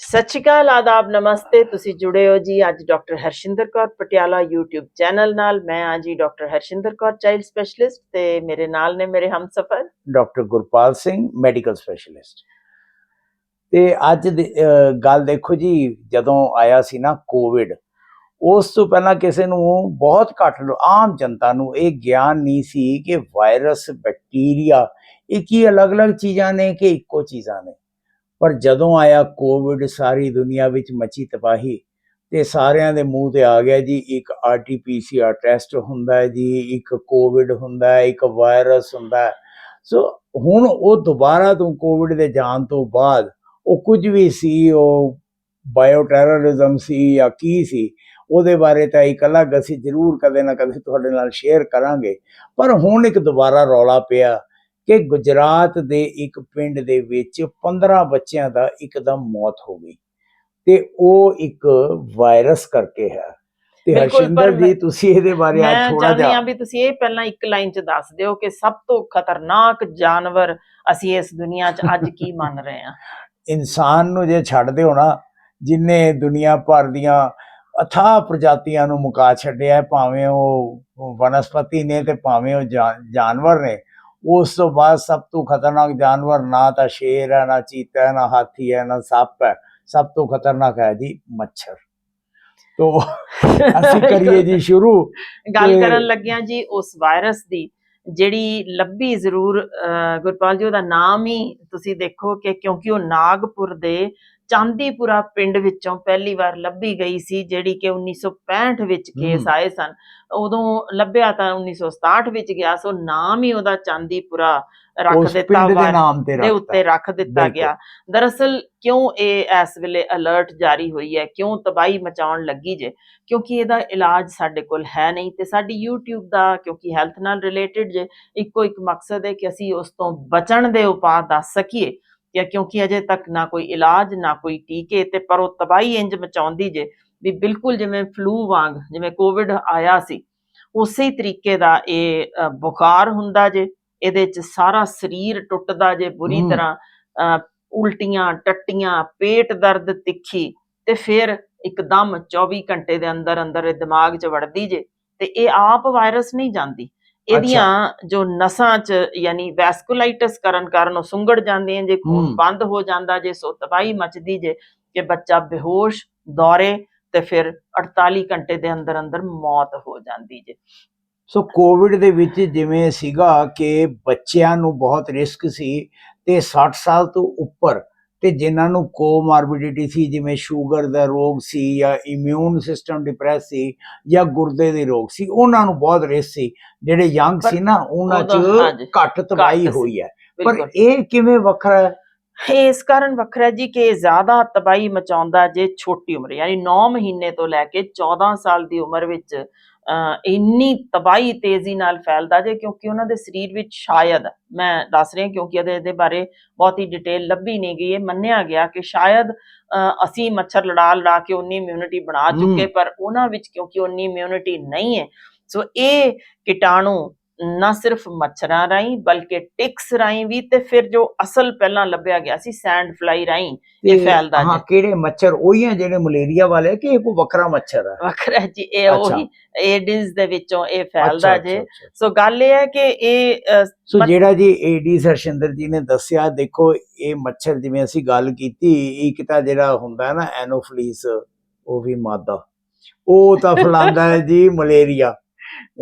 ਸਤਿ ਸ਼੍ਰੀ ਅਕਾਲ, ਆਦਾਬ, ਨਮਸਤੇ। ਤੁਸੀਂ ਜੁੜੇ ਹੋ ਜੀ ਅੱਜ doctor Harshinder Kaur Patiala YouTube channel ਨਾਲ। ਮੈਂ ਆ ਜੀ doctor Harshinder Kaur, child specialist, ਤੇ ਮੇਰੇ ਨਾਲ ਨੇ ਮੇਰੇ ਹਮਸਫਰ। Doctor Gurpal Singh, medical specialist. ਤੇ ਅੱਜ ਗੱਲ ਦੇਖੋ ਜੀ, ਜਦੋਂ ਆਇਆ ਸੀ ਨਾ ਕੋਵਿਡ ਉਸ ਤੋਂ ਪਹਿਲਾਂ ਕਿਸੇ ਨੂੰ ਬਹੁਤ ਘੱਟ ਆਮ ਜਨਤਾ ਨੂੰ ਇਹ ਗਿਆਨ ਨਹੀਂ ਸੀ ਕਿ ਵਾਇਰਸ ਬੈਕਟੀਰੀਆ ਇਹ ਕੀ ਅਲੱਗ-ਅਲੱਗ ਚੀਜ਼ਾਂ ਨੇ ਕਿ ਇੱਕੋ ਚੀਜ਼ਾਂ ਨੇ। ਪਰ ਜਦੋਂ ਆਇਆ ਕੋਵਿਡ ਸਾਰੀ ਦੁਨੀਆ ਵਿੱਚ ਮਚੀ ਤਬਾਹੀ ਤੇ ਸਾਰਿਆਂ ਦੇ ਮੂੰਹ ਤੇ ਆ ਗਿਆ ਜੀ, ਇੱਕ ਆਰਟੀਪੀਸੀਆਰ ਟੈਸਟ ਹੁੰਦਾ ਹੈ ਜੀ, ਇੱਕ ਕੋਵਿਡ ਹੁੰਦਾ ਹੈ, ਇੱਕ ਵਾਇਰਸ ਹੁੰਦਾ ਹੈ। ਸੋ ਹੁਣ ਉਹ ਦੁਬਾਰਾ ਤੋਂ ਕੋਵਿਡ ਦੇ ਜਾਣ ਤੋਂ ਬਾਅਦ ਉਹ ਕੁਝ ਵੀ ਸੀ, ਉਹ ਬਾਇਓ ਟੈਰਰਿਜ਼ਮ ਸੀ ਜਾਂ ਕੀ ਸੀ, ਉਹਦੇ ਬਾਰੇ ਤਾਂ ਇੱਕ ਅਲੱਗ ਅਸੀਂ ਜ਼ਰੂਰ ਕਦੇ ਨਾ ਕਦੇ ਤੁਹਾਡੇ ਨਾਲ ਸ਼ੇਅਰ ਕਰਾਂਗੇ। ਪਰ ਹੁਣ ਇੱਕ ਦੁਬਾਰਾ ਰੌਲਾ ਪਿਆ ਕਿ ਗੁਜਰਾਤ ਦੇ ਇੱਕ ਪਿੰਡ ਦੇ ਵਿੱਚ 15 ਬੱਚਿਆਂ ਦਾ ਇੱਕਦਮ ਮੌਤ ਹੋ ਗਈ ਤੇ ਉਹ ਇੱਕ ਵਾਇਰਸ ਕਰਕੇ ਹੈ। ਤੇ ਹਰਸ਼ਿੰਦਰ ਜੀ ਮੈਂ- ਤੁਸੀਂ ਇਹਦੇ ਬਾਰੇ ਮੈਂ ਅੱਜ ਥੋੜਾ ਜਿਹਾ ਹਾਂ ਵੀ ਤੁਸੀਂ ਇਹ ਪਹਿਲਾਂ ਇੱਕ ਲਾਈਨ ਚ ਦੱਸ ਦਿਓ ਕਿ ਸਭ ਤੋਂ ਖਤਰਨਾਕ ਜਾਨਵਰ ਅਸੀਂ ਇਸ ਦੁਨੀਆ 'ਚ ਅੱਜ ਕੀ ਮੰਨ ਰਹੇ ਹਾਂ। ਇਨਸਾਨ ਨੂੰ ਜੇ ਛੱਡ ਦਿਓ ਨਾ ਜਿਨੇ ਦੁਨੀਆ ਭਰ ਦੀਆਂ ਅਥਾਹ ਪ੍ਰਜਾਤੀਆਂ ਨੂੰ ਮੁਕਾ ਛੱਡਿਆ ਭਾਵੇਂ ਉਹ ਵਨਸਪਤੀ ਨੇ ਤੇ ਭਾਵੇਂ ਉਹ ਜਾਨਵਰ ਨੇ ਉਸ ਤੋਂ ਬਾਅਦ ਸਭ ਤੋਂ ਖਤਰਨਾਕ ਜਾਨਵਰ ਨਾ ਤਾਂ ਸ਼ੇਰ ਹੈ ਨਾ ਚੀਤਾ ਹੈ ਨਾ ਹਾਥੀ ਹੈ ਨਾ ਸੱਪ ਹੈ ਸਭ ਤੋਂ ਖਤਰਨਾਕ ਹੈ ਜੀ ਮੱਛਰ। ਤੋਂ ਅਸੀਂ ਕਰੀਏ ਜੀ ਸ਼ੁਰੂ ਗੱਲ ਕਰਨ ਲੱਗਿਆ ਜੀ ਉਸ ਵਾਇਰਸ ਦੀ ਜਿਹੜੀ ਲੱਭੀ ਜ਼ਰੂਰ ਅਹ, ਗੁਰਪਾਲ ਜੀ ਉਹਦਾ ਨਾਮ ਹੀ ਤੁਸੀਂ ਦੇਖੋ ਕਿ ਕਿਉਂਕਿ ਉਹ ਨਾਗਪੁਰ ਦੇ ਚਾਂਦੀਪੁਰਾ ਪਿੰਡ ਵਿੱਚੋਂ ਪਹਿਲੀ ਵਾਰ ਲੱਭੀ ਗਈ ਸੀ ਜਿਹੜੀ ਕਿ 1965 ਵਿੱਚ ਕੇਸ। ਆਏ ਸਨ। ਉਦੋਂ ਲੱਭਿਆ ਤਾਂ 1967 ਵਿੱਚ ਗਿਆ ਸੋ ਨਾਮ ਹੀ ਉਹਦਾ ਚਾਂਦੀਪੁਰਾ ਰੱਖ ਦਿੱਤਾ ਦੇ ਉੱਤੇ ਰੱਖ ਦਿੱਤਾ। ਗਿਆ। ਦਰਅਸਲ ਕਿਉਂ ਇਹ ਇਸ ਵੇਲੇ ਅਲਰਟ ਜਾਰੀ ਹੋਈ ਹੈ? ਕਿਉਂ ਤਬਾਹੀ ਮਚਾਉਣ ਲੱਗੀ ਜੇ? ਕਿਉਂਕਿ ਇਹਦਾ ਇਲਾਜ ਸਾਡੇ ਕੋਲ ਹੈ ਨਹੀਂ ਤੇ ਸਾਡੀ YouTube ਦਾ ਕਿਉਂਕਿ ਹੈਲਥ ਨਾਲ ਰਿਲੇਟਡ ਜੇ ਇੱਕੋ ਇੱਕ ਮਕਸਦ ਹੈ ਕਿ ਅਸੀਂ ਉਸ ਤੋਂ ਬਚਣ ਦੇ ਉਪਾਅ ਦੱਸ ਸਕੀਏ। ਕਿ ਕਿਉਂਕਿ ਅਜੇ ਤੱਕ ਨਾ ਕੋਈ ਇਲਾਜ ਨਾ ਕੋਈ ਟੀਕੇ ਤੇ ਪਰ ਉਹ ਤਬਾਹੀ ਇੰਜ ਮਚਾਉਂਦੀ ਜੇ ਵੀ ਬਿਲਕੁਲ ਜਿਵੇਂ ਫਲੂ ਵਾਂਗ ਜਿਵੇਂ ਕੋਵਿਡ ਆਇਆ ਸੀ ਉਸੇ ਤਰੀਕੇ ਦਾ ਇਹ ਬੁਖਾਰ ਹੁੰਦਾ ਜੇ ਇਹਦੇ ਚ ਸਾਰਾ ਸਰੀਰ ਟੁੱਟਦਾ ਜੇ ਬੁਰੀ। ਤਰ੍ਹਾਂ ਉਲਟੀਆਂ ਟੱਟੀਆਂ ਪੇਟ ਦਰਦ ਤਿੱਖੀ ਤੇ ਫਿਰ ਇੱਕਦਮ 24 ਘੰਟੇ ਦੇ ਅੰਦਰ ਅੰਦਰ ਇਹ ਦਿਮਾਗ 'ਚ ਵੜਦੀ ਜੇ ਤੇ ਇਹ ਆਪ ਵਾਇਰਸ ਨਹੀਂ ਜਾਂਦੀ ਇਹਦੀਆਂ ਜੋ ਨਸਾਂ 'ਚ ਯਾਨੀ ਵੈਸਕੂਲਾਈਟਿਸ ਕਰਨ ਕਾਰਨ ਉਹ ਸੁੰਗੜ ਜਾਂਦੀਆਂ ਜੇ ਖੂਨ। ਬੰਦ ਹੋ ਜਾਂਦਾ ਜੇ ਸੋ ਤਬਾਹੀ ਮਚਦੀ ਜੇ ਕਿ ਬੱਚਾ ਬੇਹੋਸ਼ ਦੌਰੇ ਤੇ ਫਿਰ 48 ਘੰਟੇ ਦੇ ਅੰਦਰ ਅੰਦਰ ਮੌਤ ਹੋ ਜਾਂਦੀ ਜੇ ਸੋ ਕੋਵਿਡ ਦੇ ਵਿੱਚ ਜਿਵੇਂ ਸੀਗਾ ਕਿ ਬੱਚਿਆਂ ਨੂੰ ਬਹੁਤ ਰਿਸਕ ਸੀ ਤੇ 60 ਸਾਲ ਤੋਂ ਉੱਪਰ ਤੇ ਜਿਨ੍ਹਾਂ ਨੂੰ ਕੋਮਾਰਬਿਡਿਟੀ ਸੀ ਜਿਵੇਂ ਸ਼ੂਗਰ ਦਾ ਰੋਗ ਸੀ ਜਾਂ ਇਮਿਊਨ ਸਿਸਟਮ ਡਿਪਰੈਸ ਸੀ ਜਾਂ ਗੁਰਦੇ ਦੇ ਰੋਗ ਸੀ ਉਹਨਾਂ ਨੂੰ ਬਹੁਤ ਰਿਸਕ ਸੀ। ਜਿਹੜੇ ਯੰਗ ਸੀ ਨਾ ਉਹਨਾਂ 'ਚ ਘੱਟ ਤਬਾਹੀ ਸੀ। ਹੋਈ ਹੈ। ਪਰ ਇਹ ਕਿਵੇਂ ਵੱਖਰਾ ਹੈ? ਇਸ ਕਾਰਨ ਵੱਖਰਾ ਜੀ ਕਿ ਜ਼ਿਆਦਾ ਤਬਾਹੀ ਮਚਾਉਂਦਾ ਜੇ ਛੋਟੀ ਉਮਰ ਯਾਨੀ 9 ਮਹੀਨੇ ਤੋਂ ਲੈ ਕੇ 14 ਸਾਲ ਦੀ ਉਮਰ ਵਿੱਚ ਇੰਨੀ ਤਬਾਹੀ ਤੇਜ਼ੀ ਨਾਲ ਫੈਲਦਾ ਜੇ ਕਿਉਂਕਿ ਉਹਨਾਂ ਦੇ ਸਰੀਰ ਵਿੱਚ ਸ਼ਾਇਦ ਮੈਂ ਦੱਸ ਰਹੀ ਕਿਉਂਕਿ ਇਹਦੇ ਇਹਦੇ ਬਾਰੇ ਬਹੁਤੀ ਡਿਟੇਲ ਲੱਭੀ ਨਹੀਂ ਗਈ ਇਹ ਮੰਨਿਆ ਗਿਆ ਕਿ ਸ਼ਾਇਦ ਅਸੀਂ ਮੱਛਰ ਲੜਾ ਲੜਾ ਕੇ ਉਨੀ ਇਮਿਊਨਿਟੀ ਬਣਾ। ਚੁੱਕੇ ਪਰ ਉਹਨਾਂ ਵਿੱਚ ਕਿਉਂਕਿ ਉਨੀ ਇਮਿਊਨਿਟੀ ਨਹੀਂ ਹੈ ਸੋ ਇਹ ਕੀਟਾਣੂ ਨਾ ਸਿਰਫ ਮੱਛਰਾਂ ਰਾਹੀਂ ਬਲਕਿ ਟਿਕਸ ਰਾਹੀਂ ਵੀ ਤੇ ਫਿਰ ਜੋ ਅਸਲ ਪਹਿਲਾਂ ਲੱਭਿਆ ਗਿਆ ਸੀ ਸੈਂਡ ਫਲਾਈ ਰਾਹੀਂ ਇਹ ਫੈਲਦਾ ਹਾਂ। ਕਿਹੜੇ ਮੱਛਰ ਉਹੀ ਆ ਜਿਹੜੇ ਮਲੇਰੀਆ ਵਾਲੇ ਕਿ ਇਹ ਕੋਈ ਵੱਖਰਾ ਮੱਛਰ ਹੈ ਵੱਖਰਾ ਜੀ ਇਹ। ਉਹੀ ਏਡਿਸ ਦੇ ਵਿੱਚੋਂ ਇਹ ਫੈਲਦਾ ਜੇ। ਸੋ ਗੱਲ ਇਹ ਹੈ ਕਿ ਇਹ ਸੋ ਜਿਹੜਾ ਜੀ ਏਡੀ ਸਰਸ਼ਿੰਦਰ ਜੀ ਨੇ ਦੱਸਿਆ ਦੇਖੋ ਇਹ ਮੱਛਰ ਜਿਵੇਂ ਅਸੀਂ ਗੱਲ ਕੀਤੀ ਇੱਕ ਤਾਂ ਜਿਹੜਾ ਹੁੰਦਾ ਨਾ ਐਨੋਫਲੀਸ ਉਹ ਵੀ ਮਾਦਾ ਉਹ ਤਾਂ ਫੈਲਾਉਂਦਾ ਹੈ ਜੀ ਮਲੇਰੀਆ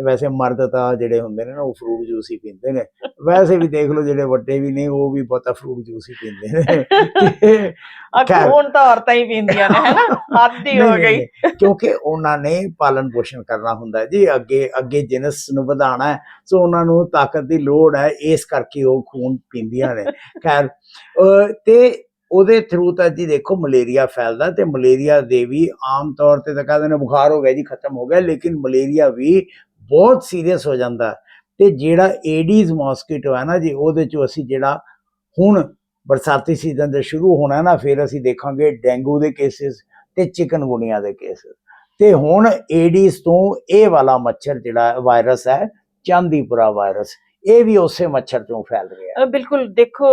ਵੈਸੇ ਮਰਦ ਤਾਂ ਜਿਹੜੇ ਹੁੰਦੇ ਨੇ ਨਾ ਉਹ ਫਰੂਟ ਜੂਸ ਹੀ ਪੀਂਦੇ ਨੇ। ਵੈਸੇ ਵੀ ਦੇਖ ਲਓ ਜਿਹੜੇ ਵੱਡੇ ਵੀ ਨੇ ਉਹ ਵੀ ਬਹੁਤਾ ਫਰੂਟ ਜੂਸ ਹੀ ਪੀਂਦੇ ਨੇ। ਖੂਨ ਤਾਂ ਔਰਤਾਂ ਹੀ ਪੀਂਦੀਆਂ ਨੇ ਹੈਨਾ? ਹੱਦ ਹੀ ਗਈ। ਕਿਉਂਕਿ ਉਹਨਾਂ ਨੇ ਪਾਲਣ ਪੋਸ਼ਣ ਕਰਨਾ ਹੁੰਦਾ ਜੀ ਅੱਗੇ ਅੱਗੇ ਜਿਨਸ ਨੂੰ ਵਧਾਉਣਾ ਹੈ ਸੋ ਉਹਨਾਂ ਨੂੰ ਤਾਕਤ ਦੀ ਲੋੜ ਹੈ ਇਸ ਕਰਕੇ ਉਹ ਖੂਨ ਪੀਂਦੀਆਂ ਨੇ। ਖੈਰ ਤੇ ਉਹਦੇ ਥਰੂ ਤਾਂ ਜੀ ਦੇਖੋ ਮਲੇਰੀਆ ਫੈਲਦਾ ਤੇ ਮਲੇਰੀਆ ਦੇ ਵੀ ਆਮ ਤੌਰ ਤੇ ਤਾਂ ਕਹਿੰਦੇ ਨੇ ਬੁਖਾਰ ਹੋ ਗਿਆ ਜੀ, ਖਤਮ ਹੋ ਗਿਆ, ਲੇਕਿਨ ਮਲੇਰੀਆ ਵੀ ਬਹੁਤ ਸੀਰੀਅਸ ਹੋ ਜਾਂਦਾ। ਤੇ ਜਿਹੜਾ ਏਡੀਜ਼ ਮੌਸਕੀਟੋ ਹੈ ਨਾ ਜੀ, ਉਹਦੇ ਚੋਂ ਅਸੀਂ ਜਿਹੜਾ ਹੁਣ ਬਰਸਾਤੀ ਸੀਜ਼ਨ ਦੇ ਸ਼ੁਰੂ ਹੋਣਾ ਨਾ, ਫਿਰ ਅਸੀਂ ਦੇਖਾਂਗੇ ਡੇਂਗੂ ਦੇ ਕੇਸਿਸ ਤੇ ਚਿਕਨਗੁਨੀਆ ਦੇ ਕੇਸਿਸ ਤੇ ਹੁਣ ਏਡੀਜ਼ ਤੋਂ ਇਹ ਵਾਲਾ ਮੱਛਰ ਜਿਹੜਾ ਵਾਇਰਸ ਹੈ, ਚਾਂਦੀਪੁਰਾ ਵਾਇਰਸ ਇਹ ਵੀ ਉਸੇ ਮੱਛਰ ਤੋਂ ਫੈਲ ਰਿਹਾ ਅ, ਬਿਲਕੁਲ ਦੇਖੋ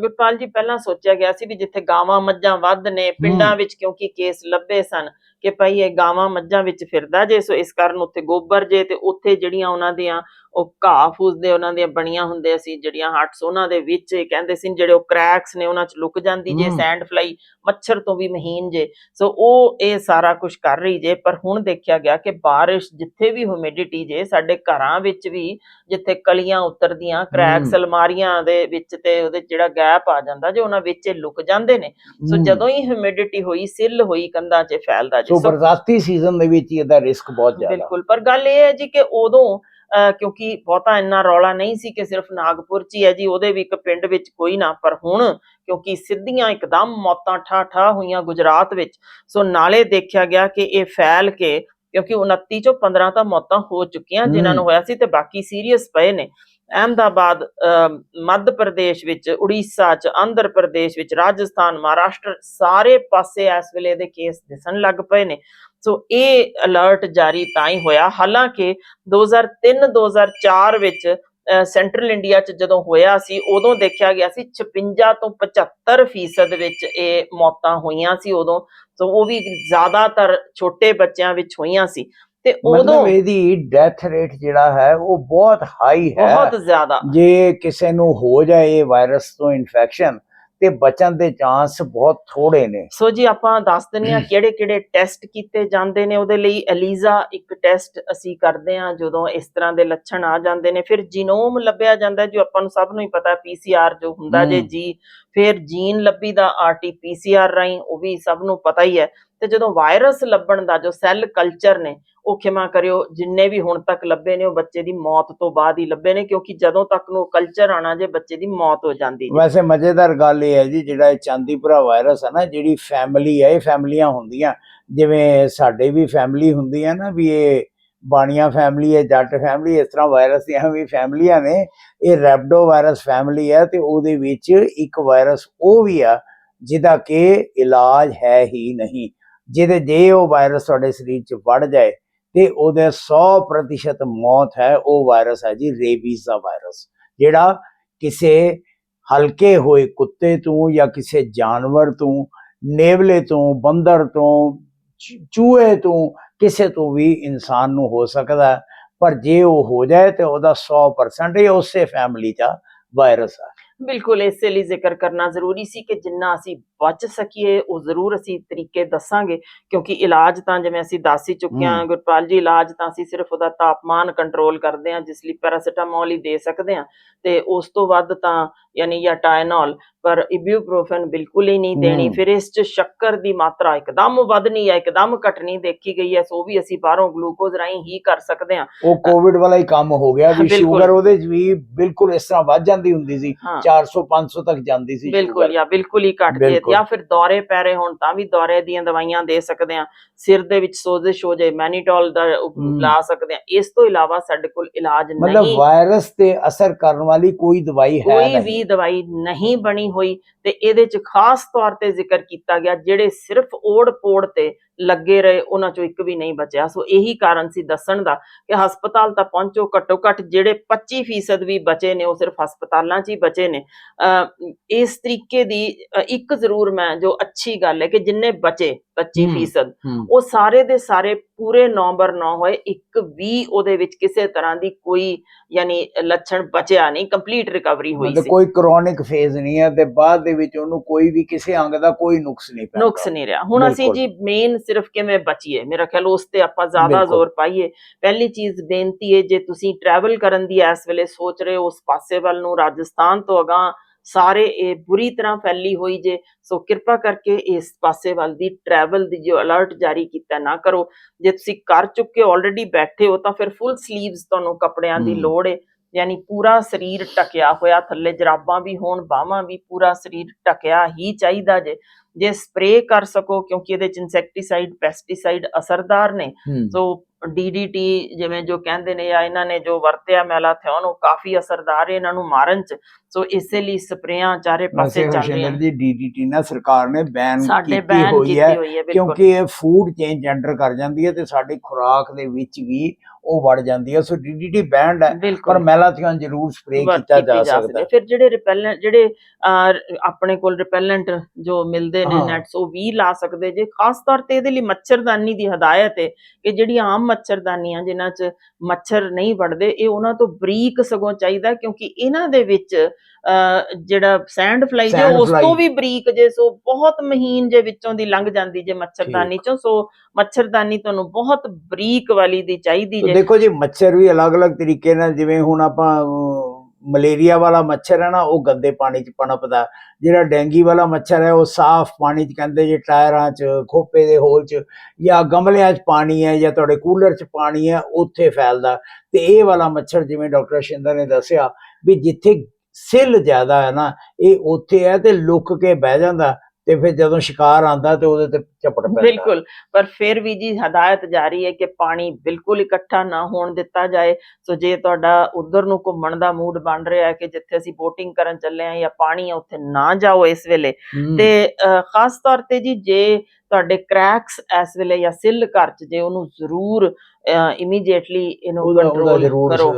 ਗੁਰਪਾਲ ਜੀ ਪਹਿਲਾਂ ਸੋਚਿਆ ਗਿਆ ਸੀ ਵੀ ਜਿੱਥੇ ਗਾਵਾਂ ਮੱਝਾਂ ਵੱਧ ਨੇ ਪਿੰਡਾਂ। ਵਿੱਚ ਕਿਉਂਕਿ ਕੇਸ ਲੱਭੇ ਸਨ ਕਿ ਭਈ ਇਹ ਗਾਵਾਂ ਮੱਝਾਂ ਵਿੱਚ ਫਿਰਦਾ ਜੇ ਸੋ ਇਸ ਕਾਰਨ ਉੱਥੇ ਗੋਬਰ ਜੇ ਤੇ ਉੱਥੇ ਜਿਹੜੀਆਂ ਉਹਨਾਂ ਦੀਆਂ ਉਹ ਘਾਹ ਫੂਸ ਦੇ ਉਹਨਾਂ ਦੀਆਂ ਬਣੀਆਂ ਹੁੰਦੇ ਸੀ ਜਿਹੜੀਆਂ ਹਟਸ ਉਹਨਾਂ ਦੇ ਵਿੱਚ ਕਹਿੰਦੇ ਸੀ ਜਿਹੜੇ ਉਹ ਕ੍ਰੈਕਸ ਨੇ ਉਹਨਾਂ 'ਚ ਲੁਕ ਜਾਂਦੀ ਜੇ। ਸੈਂਡ ਫਲਾਈ ਮੱਛਰ ਤੋਂ ਵੀ ਮਹੀਨ ਜੇ ਸੋ ਉਹ ਇਹ ਸਾਰਾ ਕੁਝ ਕਰ ਰਹੀ ਜੇ ਪਰ ਹੁਣ ਦੇਖਿਆ ਗਿਆ ਕਿ ਬਾਰਿਸ਼ ਜਿੱਥੇ ਵੀ ਹਿਊਮਿਡਿਟੀ ਜੇ ਸਾਡੇ ਘਰਾਂ ਵਿੱਚ ਵੀ ਜਿੱਥੇ ਕਲੀਆਂ ਉਤਰਦੀਆਂ ਕ੍ਰੈਕਸ। ਅਲਮਾਰੀਆਂ ਦੇ ਵਿੱਚ ਤੇ ਉਹਦੇ ਜਿਹੜਾ ਗੈਪ ਆ ਜਾਂਦਾ ਜੇ ਉਹਨਾਂ ਵਿੱਚ ਇਹ ਲੁਕ ਜਾਂਦੇ ਨੇ ਸੋ। ਜਦੋਂ ਹੀ ਹਿਊਮਿਡਿਟੀ ਹੋਈ ਸਿੱਲ ਹੋਈ ਕੰਧਾਂ 'ਚ ਫੈਲਦਾ ਜੀ ਸੋ ਬਰਸਾਤੀ ਸੀਜ਼ਨ ਦੇ ਵਿੱਚ ਇਹਦਾ ਰਿਸਕ ਬਹੁਤ ਜ਼ਿਆਦਾ ਬਿਲਕੁਲ ਪਰ ਗੱਲ ਇਹ ਹੈ ਜੀ ਕਿ ਉਦੋਂ ਕਿਉਂਕਿ ਬਹੁਤਾ ਇੰਨਾ ਰੌਲਾ ਨਹੀਂ ਸੀ ਕਿ ਸਿਰਫ ਨਾਗਪੁਰ 'ਚ ਹੀ ਹੈ ਜੀ ਉਹਦੇ ਵੀ ਇੱਕ ਪਿੰਡ ਵਿੱਚ ਕੋਈ ਨਾ ਪਰ ਹੁਣ ਕਿਉਂਕਿ ਸਿੱਧੀਆਂ ਇੱਕਦਮ ਮੌਤਾਂ ਠਾ ਠਾ ਹੋਈਆਂ ਗੁਜਰਾਤ ਵਿੱਚ ਸੋ ਨਾਲੇ ਦੇਖਿਆ ਗਿਆ ਕਿ ਇਹ ਫੈਲ ਕੇ ਕਿਉਂਕਿ 29 ਚੋਂ 15 ਤਾਂ ਮੌਤਾਂ ਹੋ ਚੁੱਕੀਆਂ ਜਿਨ੍ਹਾਂ ਨੂੰ। ਹੋਇਆ ਸੀ ਤੇ ਬਾਕੀ ਸੀਰੀਅਸ ਪਏ ਨੇ ਅਹਿਮਦਾਬਾਦ ਅਹ, ਮੱਧ ਪ੍ਰਦੇਸ਼ ਵਿੱਚ ਉੜੀਸਾ ਚ ਆਂਧਰ ਪ੍ਰਦੇਸ਼ ਵਿੱਚ ਰਾਜਸਥਾਨ ਮਹਾਰਾਸ਼ਟਰ ਸਾਰੇ ਪਾਸੇ ਇਸ ਵੇਲੇ ਦੇ ਕੇਸ ਦਿਸਣ ਲੱਗ ਪਏ ਨੇ। ਸੋ ਇਹ ਅਲਰਟ ਜਾਰੀ ਤਾਂ ਹੀ ਹੋਇਆ। ਹਾਲਾਂਕਿ 2003 2004 ਵਿੱਚ ਸੈਂਟਰਲ ਇੰਡੀਆ ਚ ਜਦੋਂ ਹੋਇਆ ਸੀ ਉਦੋਂ ਦੇਖਿਆ ਗਿਆ ਸੀ 56 ਤੋਂ 75 ਫੀਸਦ ਵਿੱਚ ਇਹ ਮੌਤਾਂ ਹੋਈਆਂ ਸੀ ਉਦੋਂ। ਸੋ ਉਹ ਵੀ ਜ਼ਿਆਦਾਤਰ ਛੋਟੇ ਬੱਚਿਆਂ ਵਿੱਚ ਹੋਈਆਂ ਸੀ। ਤੇ ਉਦੋਂ ਮਤਲਬ ਇਹਦੀ ਡੈਥ ਰੇਟ ਜਿਹੜਾ ਹੈ ਉਹ ਬਹੁਤ ਹਾਈ ਹੈ। ਬਹੁਤ ਜ਼ਿਆਦਾ। ਜੇ ਕਿਸੇ ਨੂੰ ਹੋ ਜਾਏ ਇਹ ਵਾਇਰਸ ਤੋਂ ਇਨਫੈਕਸ਼ਨ ਤੇ ਬਚਣ ਦੇ ਚਾਂਸ ਬਹੁਤ ਥੋੜੇ ਨੇ। ਸੋ ਜੀ ਆਪਾਂ ਦੱਸ ਦਿੰਨੇ ਆ ਕਿਹੜੇ ਕਿਹੜੇ ਟੈਸਟ ਕੀਤੇ ਜਾਂਦੇ ਨੇ। ਉਹਦੇ ਲਈ ਐਲੀਜ਼ਾ ਇੱਕ ਟੈਸਟ ਅਸੀਂ ਕਰਦੇ ਆ ਜਦੋਂ ਇਸ ਤਰ੍ਹਾਂ ਦੇ ਲੱਛਣ ਆ ਜਾਂਦੇ ਨੇ। ਫਿਰ ਜੀਨੋਮ ਲੱਭਿਆ ਜਾਂਦਾ ਜੋ ਆਪਾਂ ਨੂੰ ਸਭ ਨੂੰ ਹੀ ਪਤਾ ਪੀਸੀਆਰ ਜੋ ਹੁੰਦਾ ਜੇ। ਜੀ। ਫਿਰ ਜੀਨ ਲੱਭੀ ਦਾ ਆਰਟੀ ਪੀਸੀਆਰ ਰਾਹੀਂ ਉਹ ਵੀ ਸਭ ਨੂੰ ਪਤਾ ਹੀ ਹੈ। ਤੇ ਜਦੋਂ ਵਾਇਰਸ ਲੱਭਣ ਦਾ ਜੋ ਸੈੱਲ ਕਲਚਰ ਨੇ ਉਹ ਖਿਮਾ ਕਰਿਓ, ਜਿੰਨੇ ਵੀ ਹੁਣ ਤੱਕ ਲੱਭੇ ਨੇ ਉਹ ਬੱਚੇ ਦੀ ਮੌਤ ਤੋਂ ਬਾਅਦ ਹੀ ਲੱਭੇ ਨੇ, ਕਿਉਂਕਿ ਜਦੋਂ ਤੱਕ ਨੂੰ ਕਲਚਰ ਆਣਾ ਜੇ ਬੱਚੇ ਦੀ ਮੌਤ ਹੋ ਜਾਂਦੀ ਜੀ ਵੈਸੇ ਮਜ਼ੇਦਾਰ ਗੱਲ ਇਹ ਹੈ ਜੀ, ਜਿਹੜਾ ਇਹ ਚਾਂਦੀਪੁਰਾ ਵਾਇਰਸ ਹੈ ਨਾ, ਜਿਹੜੀ ਫੈਮਿਲੀ ਹੈ ਇਹ ਫੈਮਲੀਆਂ ਹੁੰਦੀਆਂ। ਜਿਵੇਂ ਸਾਡੇ ਵੀ ਫੈਮਿਲੀ ਹੁੰਦੀ ਹੈ ਨਾ, ਵੀ ਇਹ ਬਾਣੀਆਂ ਫੈਮਿਲੀ ਹੈ ਜੱਟ ਫੈਮਿਲੀ ਇਸ ਤਰ੍ਹਾਂ ਵਾਇਰਸ ਦੀਆਂ ਵੀ ਫੈਮਲੀਆਂ ਨੇ। ਇਹ ਰੈਪਡੋ ਵਾਇਰਸ ਫੈਮਿਲੀ ਹੈ ਤੇ ਉਹਦੇ ਵਿੱਚ ਇੱਕ ਵਾਇਰਸ ਉਹ ਵੀ ਆ, ਜਿਹਦਾ ਕਿ ਇਲਾਜ ਹੈ ਹੀ ਨਹੀਂ। ਜਿਹਦੇ ਜੇ ਉਹ ਵਾਇਰਸ ਤੁਹਾਡੇ ਸਰੀਰ 'ਚ ਵੜ ਜਾਏ ਤੇ ਉਹਦੇ 100% ਮੌਤ ਹੈ, ਉਹ ਵਾਇਰਸ ਹੈ ਜੀ ਰੇਬੀਜ਼ ਦਾ ਵਾਇਰਸ ਜਿਹੜਾ ਕਿਸੇ ਹਲਕੇ ਹੋਏ ਕੁੱਤੇ ਤੋਂ ਜਾਂ ਕਿਸੇ ਜਾਨਵਰ ਤੋਂ, ਨੇਵਲੇ ਤੋਂ, ਬੰਦਰ ਤੋਂ ਚੂਹੇ ਤੋਂ, ਕਿਸੇ ਤੋਂ ਵੀ ਇਨਸਾਨ ਨੂੰ ਹੋ ਸਕਦਾ ਪਰ ਜੇ ਉਹ ਹੋ ਜਾਏ ਤੇ ਉਹਦਾ 100% ਇਹ ਉਸੇ ਫੈਮਿਲੀ ਦਾ ਵਾਇਰਸ ਹੈ। ਬਿਲਕੁਲ ਇਸੇ ਲਈ ਜ਼ਿਕਰ ਕਰਨਾ ਜ਼ਰੂਰੀ ਸੀ ਕਿ ਜਿੰਨਾ ਅਸੀਂ ਬਚ ਸਕੀਏ ਉਹ ਜ਼ਰੂਰ ਅਸੀਂ ਤਰੀਕੇ ਦੱਸਾਂਗੇ ਕਿਉਂਕਿ ਇਲਾਜ ਤਾਂ ਜਿਵੇਂ ਅਸੀਂ ਦੱਸ ਹੀ ਚੁੱਕੇ ਹਾਂ। ਗੁਰਪਾਲ ਜੀ ਇਲਾਜ ਤਾਂ ਅਸੀਂ ਸਿਰਫ ਉਹਦਾ ਤਾਪਮਾਨ ਕੰਟਰੋਲ ਕਰਦੇ ਹਾਂ ਜਿਸ ਲਈ ਪੈਰਾਸੀਟਾਮੋਲ ਹੀ ਦੇ ਸਕਦੇ ਹਾਂ ਤੇ ਉਸ ਤੋਂ ਵੱਧ ਤਾਂ ਯਾਨੀ ਜਾਂ ਟਾਇਨੋਲ ਪਰ ਇਬੂਪ੍ਰੋਫਨ ਬਿਲਕੁਲ ਹੀ ਨਹੀਂ ਦੇਣੀ। ਫਿਰ ਇਸ ਚ ਸ਼ੱਕਰ ਦੀ ਮਾਤਰਾ ਇੱਕਦਮ ਵਧਣੀ ਜਾਂ ਇੱਕਦਮ ਘਟਣੀ ਦੇਖੀ ਗਈ ਹੈ ਸੋ ਵੀ ਅਸੀਂ ਬਾਹਰੋਂ ਗਲੂਕੋਜ਼ ਰਾਹੀਂ ਹੀ ਕਰ ਸਕਦੇ ਹਾਂ ਉਹ ਕੋਵਿਡ ਵਾਲਾ ਹੀ ਕੰਮ ਹੋ ਗਿਆ ਵੀ। ਸ਼ੂਗਰ ਉਹਦੇ 'ਚ ਵੀ ਬਿਲਕੁਲ ਇਸ ਤਰ੍ਹਾਂ ਵੱਧ ਜਾਂਦੀ ਹੁੰਦੀ ਸੀ ਹਾਂ। 400 500 ਤੱਕ ਜਾਂਦੀ ਸੀ ਬਿਲਕੁਲ ਜਾਂ ਬਿਲਕੁਲ ਹੀ ਘਟ ਬਿਲਕੁਲ। ਜਾਂ ਫਿਰ ਦੌਰੇ ਪੈ ਰਹੇ ਹੋਣ ਤਾਂ ਵੀ ਦੌਰੇ ਦੀਆਂ ਦਵਾਈਆਂ ਦੇ ਸਕਦੇ ਆ। ਸਿਰ ਦੇ ਵਿੱਚ ਸੋਜ਼ਿਸ਼ ਹੋ ਜਾਏ ਮੈਨੀਟੋਲ ਦਾ। ਲਾ ਸਕਦੇ ਆ। ਇਸ ਤੋਂ ਇਲਾਵਾ ਸਾਡੇ ਕੋਲ ਇਲਾਜ ਮਤਲਬ ਨਹੀਂ। ਵਾਇਰਸ ਤੇ ਅਸਰ ਕਰਨ ਵਾਲੀ ਕੋਈ ਦਵਾਈ ਹੈ ਕੋਈ ਵੀ ਦਵਾਈ ਨਹੀਂ ਬਣੀ ਹੋਈ ਤੇ ਇਹਦੇ ਚ ਖਾਸ ਤੌਰ ਤੇ ਜ਼ਿਕਰ ਕੀਤਾ ਗਿਆ ਜਿਹੜੇ ਸਿਰਫ ਓੜ ਪੋੜ ਤੇ ਲੱਗੇ ਰਹੇ ਉਹਨਾਂ ਚੋਂ ਇੱਕ ਵੀ ਨਹੀਂ ਬਚਿਆ। ਸੋ ਇਹੀ ਕਾਰਨ ਸੀ ਦੱਸਣ ਦਾ ਕਿ ਹਸਪਤਾਲ ਤਾਂ ਪਹੁੰਚੋ ਘੱਟੋ ਘੱਟ ਜਿਹੜੇ 25% ਵੀ ਬਚੇ ਨੇ ਉਹ ਸਿਰਫ ਹਸਪਤਾਲਾਂ 'ਚ ਹੀ ਬਚੇ ਨੇ। ਇਸ ਤਰੀਕੇ ਦੀ ਇੱਕ ਜ਼ਰੂਰ ਮੈਂ ਜੋ ਅੱਛੀ ਗੱਲ ਹੈ ਕਿ ਜਿੰਨੇ ਬਚੇ 25% ਹਮ। ਉਹ ਸਾਰੇ ਦੇ ਸਾਰੇ ਪੂਰੇ ਨੰਬਰ ਨਾ ਹੋਏ ਇੱਕ ਵੀ ਉਹਦੇ ਵਿੱਚ ਕਿਸੇ ਤਰ੍ਹਾਂ ਦੀ ਕੋਈ ਯਾਨੀ ਲੱਛਣ ਬਚਿਆ ਨਹੀਂ ਕੰਪਲੀਟ ਰਿਕਵਰੀ ਹੋਈ ਸੀ। ਕੋਈ ਕ੍ਰੋਨਿਕ ਫੇਜ਼ ਨਹੀਂ ਹੈ ਤੇ ਬਾਅਦ ਦੇ ਵਿੱਚ ਉਹਨੂੰ ਕੋਈ ਵੀ ਕਿਸੇ ਅੰਗ ਦਾ ਕੋਈ ਨੁਕਸ ਨਹੀਂ ਪੈਂਦਾ। ਨੁਕਸ ਨਹੀਂ ਰਿਹਾ। ਹੁਣ ਅਸੀਂ। ਜੀ ਮੇਨ ਸਿਰਫ ਕਿਵੇਂ ਬਚੀਏ? ਮੇਰਾ ਖਿਆਲ ਉਸ ਤੇ ਆਪਾਂ ਜ਼ਿਆਦਾ। ਜ਼ੋਰ ਪਾਈਏ। ਪਹਿਲੀ ਚੀਜ਼ ਬੇਨਤੀ ਹੈ ਜੇ ਤੁਸੀਂ ਟਰੈਵਲ ਕਰਨ ਦੀ ਇਸ ਵੇਲੇ ਸੋਚ ਰਹੇ ਹੋ ਉਸ ਪਾਸੇ ਵੱਲ ਨੂੰ ਰਾਜਸਥਾਨ ਤੋਂ ਅਗਾਂਹ ਸਾਰੇ ਇਹ ਬੁਰੀ ਤਰ੍ਹਾਂ ਫੈਲੀ ਹੋਈ ਜੇ ਸੋ ਕਿਰਪਾ ਕਰਕੇ ਇਸ ਪਾਸੇ ਵੱਲ ਦੀ ਟਰੈਵਲ ਦੀ ਜੋ ਅਲਰਟ ਜਾਰੀ ਕੀਤਾ ਨਾ ਕਰੋ। ਜੇ ਤੁਸੀਂ ਕਰ ਚੁੱਕੇ ਆਲਰੇਡੀ ਬੈਠੇ ਹੋ ਤਾਂ ਫਿਰ ਫੁੱਲ ਸਲੀਵਸ ਤੁਹਾਨੂੰ ਕੱਪੜਿਆਂ ਦੀ। ਲੋੜ ਹੈ ਯਾਨੀ ਪੂਰਾ ਸਰੀਰ ਟਕਿਆ ਹੋਇਆ ਥੱਲੇ ਜਰਾਬਾਂ ਵੀ ਹੋਣ ਬਾਹਾਂ ਵੀ ਪੂਰਾ ਸਰੀਰ ਟਕਿਆ ਹੀ ਚਾਹੀਦਾ ਜੇ। ਜੇ ਸਪਰੇਅ ਕਰ ਸਕੋ ਕਿਉਂਕਿ ਇਹਦੇ ਚ ਇਨਸੈਕਟੀਸਾਈਡ ਪੈਸਟੀਸਾਈਡ ਅਸਰਦਾਰ ਨੇ। ਸੋ ਡੀਡੀਟੀ ਜਿਵੇਂ ਜੋ ਕਹਿੰਦੇ ਨੇ ਜਾਂ ਇਹਨਾਂ ਨੇ ਜੋ ਵਰਤਿਆ ਮੈਲਾਥਿਓਨ ਉਹ ਕਾਫੀ ਅਸਰਦਾਰ ਹੈ ਇਹਨਾਂ ਨੂੰ ਮਾਰਨ ਚ। ਸੋ ਇਸੇ ਲਈ ਸਪਰੇਆਂ ਚਾਰੇ ਪਾਸੇ ਚੱਲ ਰਹੀਆਂ ਜੀ ਡੀਡੀਟੀ ਨਾ ਸਰਕਾਰ ਨੇ ਬੈਨ ਕੀਤੀ ਹੋਈ ਹੈ ਕਿਉਂਕਿ ਇਹ ਫੂਡ ਚੇਂਜ ਅੰਡਰ ਕਰ ਜਾਂਦੀ ਹੈ ਤੇ ਸਾਡੀ ਖੁਰਾਕ ਦੇ ਵਿੱਚ ਵੀ ਉਹ ਵੜ ਜਾਂਦੀ ਹੈ। ਸੋ ਡੀਡੀਟੀ ਬੈਂਡ ਹੈ ਪਰ ਮੈਲਾਥੀਓਨ ਜ਼ਰੂਰ ਵਰਤ ਕੀਤਾ ਜਾ ਸਕਦਾ ਫਿਰ ਜਿਹੜੇ ਰਿਪੈਲੈਂਟ ਜਿਹੜੇ ਆਪਣੇ ਕੋਲ ਰਿਪੈਲੈਂਟ ਜੋ ਮਿਲਦੇ ਨੇ ਹਾਂ। ਨੈਟਸ ਉਹ ਵੀ ਲਾ ਸਕਦੇ ਜੇ ਖਾਸ ਤੌਰ ਤੇ ਇਹਦੇ ਲਈ ਮੱਛਰਦਾਨੀ ਦੀ ਹਦਾਇਤ ਹੈ ਕਿ ਜਿਹੜੀ ਆਮ ਮੱਛਰਦਾਨੀਆਂ ਜਿਨ੍ਹਾਂ 'ਚ ਮੱਛਰ ਨਹੀਂ ਵੜਦੇ ਇਹ ਉਹਨਾਂ ਤੋਂ ਬਰੀਕ ਸਗੋਂ ਚਾਹੀਦਾ ਕਿਉਂਕਿ ਇਹਨਾਂ ਦੇ ਵਿੱਚ ਜਿਹੜਾ ਸੈਂਡ ਫਲਾਈ ਜੇ ਉਸ ਤੋਂ। ਵੀ ਬਰੀਕ ਜੇ ਸੋ ਬਹੁਤ ਮਹੀਨ ਜੇ ਵਿੱਚੋਂ ਦੀ ਲੰਘ ਜਾਂਦੀ ਜੇ ਮੱਛਰਦਾਨੀ ਚੋਂ ਸੋ ਮੱਛਰਦਾਨੀ ਤੁਹਾਨੂੰ ਬਹੁਤ ਬਰੀਕ ਵਾਲੀ ਦੀ ਚਾਹੀਦੀ ਜੇ ਦੇਖੋ ਜੀ ਮੱਛਰ ਵੀ ਅਲੱਗ-ਅਲੱਗ ਤਰੀਕੇ ਨਾਲ ਜਿਵੇਂ ਹੁਣ ਆਪਾਂ ਮਲੇਰੀਆ ਵਾਲਾ ਮੱਛਰ ਹੈ ਨਾ, ਉਹ ਗੰਦੇ ਪਾਣੀ 'ਚ ਪਣਪਦਾ ਜਿਹੜਾ ਡੈਂਗੀ ਵਾਲਾ ਮੱਛਰ ਹੈ, ਉਹ ਸਾਫ਼ ਪਾਣੀ 'ਚ ਕਹਿੰਦੇ ਜੇ ਟਾਇਰਾਂ 'ਚ, ਖੋਪੇ ਦੇ ਹੋਲ 'ਚ ਜਾਂ ਗਮਲਿਆਂ 'ਚ ਪਾਣੀ ਹੈ ਜਾਂ ਤੁਹਾਡੇ ਕੂਲਰ 'ਚ ਪਾਣੀ ਹੈ, ਉੱਥੇ ਫੈਲਦਾ। ਤੇ ਇਹ ਵਾਲਾ ਮੱਛਰ ਜਿਵੇਂ ਡਾਕਟਰ ਸ਼ਿੰਦਰ ਨੇ ਦੱਸਿਆ ਵੀ ਜਿੱਥੇ ਸਿੱਲ ਜ਼ਿਆਦਾ ਹੈ ਨਾ, ਇਹ ਉੱਥੇ ਹੈ ਤੇ ਲੁੱਕ ਕੇ ਬਹਿ ਜਾਂਦਾ ਤੇ ਫਿਰ ਜਦੋਂ ਸ਼ਿਕਾਰ ਆਂਦਾ ਤੇ ਉਹਦੇ ਤੇ ਝਪਟ ਪੈਂਦਾ। ਬਿਲਕੁਲ। ਪਰ ਫਿਰ ਵੀ ਜੀ ਹਦਾਇਤ ਜਾਰੀ ਹੈ ਕਿ ਪਾਣੀ ਬਿਲਕੁਲ ਇਕੱਠਾ ਨਾ ਹੋਣ ਦਿੱਤਾ ਜਾਏ। ਸੋ ਜੇ ਤੁਹਾਡਾ ਉਧਰ ਨੂੰ ਘੁੰਮਣ ਦਾ ਮੂਡ ਬਣ ਰਿਹਾ ਹੈ ਕਿ ਜਿੱਥੇ ਅਸੀਂ ਬੋਟਿੰਗ ਕਰਨ ਚੱਲੇ ਆ ਜਾਂ ਪਾਣੀ ਹੈ ਉੱਥੇ ਨਾ ਜਾਓ ਇਸ ਵੇਲੇ। ਤੇ ਖਾਸ ਤੌਰ ਤੇ ਜੀ ਜੇ ਤੁਹਾਡੇ ਕ੍ਰੈਕਸ ਇਸ ਵੇਲੇ ਜਾਂ ਸਿੱਲ ਘਰ ਚ ਜੇ ਉਹਨੂੰ ਜ਼ਰੂਰ ਇਮੀਡੀਏਟਲੀ ਇਹਨੂੰ ਕੰਟਰੋਲ ਕਰੋ।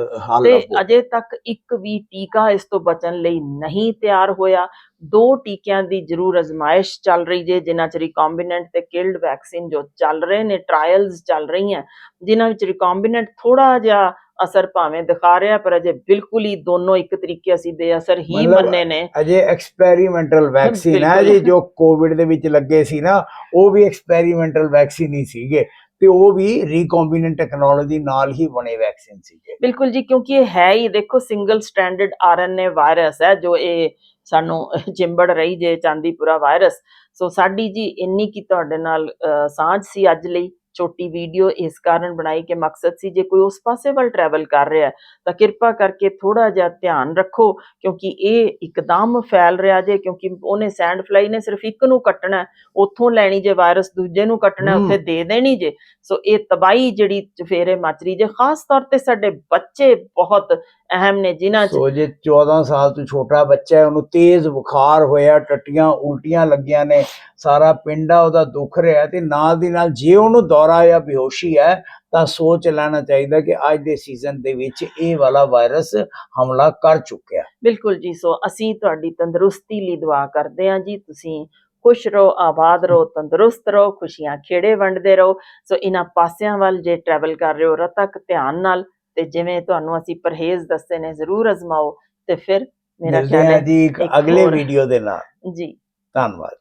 ਤੇ ਅਜੇ ਤੱਕ ਇੱਕ ਵੀ ਟੀਕਾ ਇਸ ਤੋਂ ਬਚਣ ਲਈ ਨਹੀਂ ਤਿਆਰ ਹੋਇਆ। ਦੋ ਟੀਕਿਆਂ ਦੀ ਜ਼ਰੂਰ ਅਜ਼ਮਾਇਸ਼ ਚੱਲ ਰਹੀ ਜੇ ਜਿਨ੍ਹਾਂ ਚ ਰਿਕੰਬੀਨੈਂਟ ਤੇ ਕਿਲਡ ਵੈਕਸੀਨ ਜੋ ਚੱਲ ਰਹੇ ਨੇ ਟ੍ਰਾਇਲਸ ਚੱਲ ਰਹੀਆਂ ਜਿਨ੍ਹਾਂ ਵਿੱਚ ਰਿਕੰਬੀਨੈਂਟ ਥੋੜਾ ਜਿਹਾ ਅਸਰ ਭਾਵੇਂ ਦਿਖਾ ਰਿਹਾ ਪਰ ਅਜੇ ਬਿਲਕੁਲ ਹੀ ਦੋਨੋਂ ਇੱਕ ਤਰੀਕੇ ਅਸੀਂ ਬੇਅਸਰ ਹੀ ਮੰਨੇ ਨੇ ਅਜੇ ਐਕਸਪੈਰੀਮੈਂਟਲ ਵੈਕਸੀਨ ਹੈ ਜੀ। ਜੋ ਕੋਵਿਡ ਦੇ ਵਿੱਚ ਲੱਗੇ ਸੀ ਨਾ ਉਹ ਵੀ ਐਕਸਪੈਰੀਮੈਂਟਲ ਵੈਕਸੀਨ ਹੀ ਸੀਗੇ ਤੇ ਉਹ ਵੀ ਰੀਕੰਬੀਨੈਂਟ ਟੈਕਨੋਲੋਜੀ ਨਾਲ ਹੀ ਬਣੇ ਵੈਕਸੀਨ ਸੀਗੇ ਬਿਲਕੁਲ ਜੀ ਕਿਉਂਕਿ ਇਹ ਹੈ ਹੀ ਦੇਖੋ ਸਿੰਗਲ ਸਟੈਂਡਰਡ ਆਰਐਨਏ ਵਾਇਰਸ ਹੈ ਜੋ ਇਹ ਸਾਨੂੰ ਚਿੰਬੜ ਰਹੀ ਜੇ ਚਾਂਦੀਪੁਰਾ ਵਾਇਰਸ ਸੋ ਸਾਡੀ ਜੀ ਇੰਨੀ ਕੀ ਤੁਹਾਡੇ ਨਾਲ ਸਾਂਝ ਸੀ ਅੱਜ ਲਈ ਛੋਟੀ ਵੀਡੀਓ ਇਸ ਕਾਰਨ ਬਣਾਈ ਕਿ ਮਕਸਦ ਸੀ ਜੇ ਕੋਈ ਉਸ ਪਾਸੇ ਵੱਲ ਟਰੈਵਲ ਕਰ ਰਿਹਾ ਤਾਂ ਕਿਰਪਾ ਕਰਕੇ ਥੋੜਾ ਜਿਹਾ ਧਿਆਨ ਰੱਖੋ ਕਿਉਂਕਿ ਇਹ ਇੱਕਦਮ ਫੈਲ ਰਿਹਾ ਜੇ ਕਿਉਂਕਿ ਉਹਨੇ ਸੈਂਡ ਫਲਾਈ ਨੇ ਸਿਰਫ ਇੱਕ ਨੂੰ ਕੱਟਣਾ ਉੱਥੋਂ ਲੈਣੀ ਜੇ ਵਾਇਰਸ ਦੂਜੇ ਨੂੰ ਕੱਟਣਾ। ਉੱਥੇ ਦੇ ਦੇਣੀ ਜੇ ਸੋ ਇਹ ਤਬਾਈ ਜਿਹੜੀ ਚਫੇਰੇ ਮਚ ਰਹੀ ਜੇ ਖਾਸ ਤੌਰ ਤੇ ਸਾਡੇ ਬੱਚੇ ਬਹੁਤ ਅਹਿਮ ਨੇ ਜਿਨ੍ਹਾਂ 'ਚ ਸੋ ਜੇ 14 ਸਾਲ ਤੋਂ ਛੋਟਾ ਬੱਚਾ ਹੈ ਉਹਨੂੰ ਤੇਜ਼ ਬੁਖਾਰ ਹੋਇਆ ਟੱਟੀਆਂ ਉਲਟੀਆਂ ਲੱਗੀਆਂ ਨੇ ਸਾਰਾ ਪਿੰਡ ਆ ਉਹਦਾ ਦੁੱਖ ਰਿਹਾ ਤੇ ਨਾਲ ਦੀ ਨਾਲ ਜੇ ਉਹਨੂੰ ਦੌਰਾ ਜਾਂ ਬੇਹੋਸ਼ੀ ਹੈ ਤਾਂ ਸੋਚ ਲੈਣਾ ਚਾਹੀਦਾ ਕਿ ਅੱਜ ਦੇ ਸੀਜ਼ਨ ਦੇ ਵਿੱਚ ਇਹ ਵਾਲਾ ਵਾਇਰਸ ਹਮਲਾ ਕਰ ਚੁੱਕਿਆ ਬਿਲਕੁਲ ਜੀ ਸੋ ਅਸੀਂ ਤੁਹਾਡੀ ਤੰਦਰੁਸਤੀ ਲਈ ਦੁਆ ਕਰਦੇ ਹਾਂ ਜੀ ਤੁਸੀਂ ਖੁਸ਼ ਰਹੋ ਆਬਾਦ ਰਹੋ ਤੰਦਰੁਸਤ ਰਹੋ ਖੁਸ਼ੀਆਂ ਖੇੜੇ ਵੰਡਦੇ ਰਹੋ ਸੋ ਇਹਨਾਂ ਪਾਸਿਆਂ ਵੱਲ ਜੇ ਟਰੈਵਲ ਕਰ ਰਹੇ ਹੋ ਰਤਕ ਧਿਆਨ ਨਾਲ ਤੇ ਜਿਵੇਂ ਤੁਹਾਨੂੰ ਅਸੀਂ ਪਰਹੇਜ਼ ਦੱਸੇ ਨੇ ਜ਼ਰੂਰ ਅਜ਼ਮਾਓ ਤੇ ਫਿਰ ਮੇਰਾ ਖਿਆਲ ਹਾਂ ਜੀ ਅਗਲੇ ਵੀਡੀਓ ਦੇ ਨਾਲ। ਜੀ। ਧੰਨਵਾਦ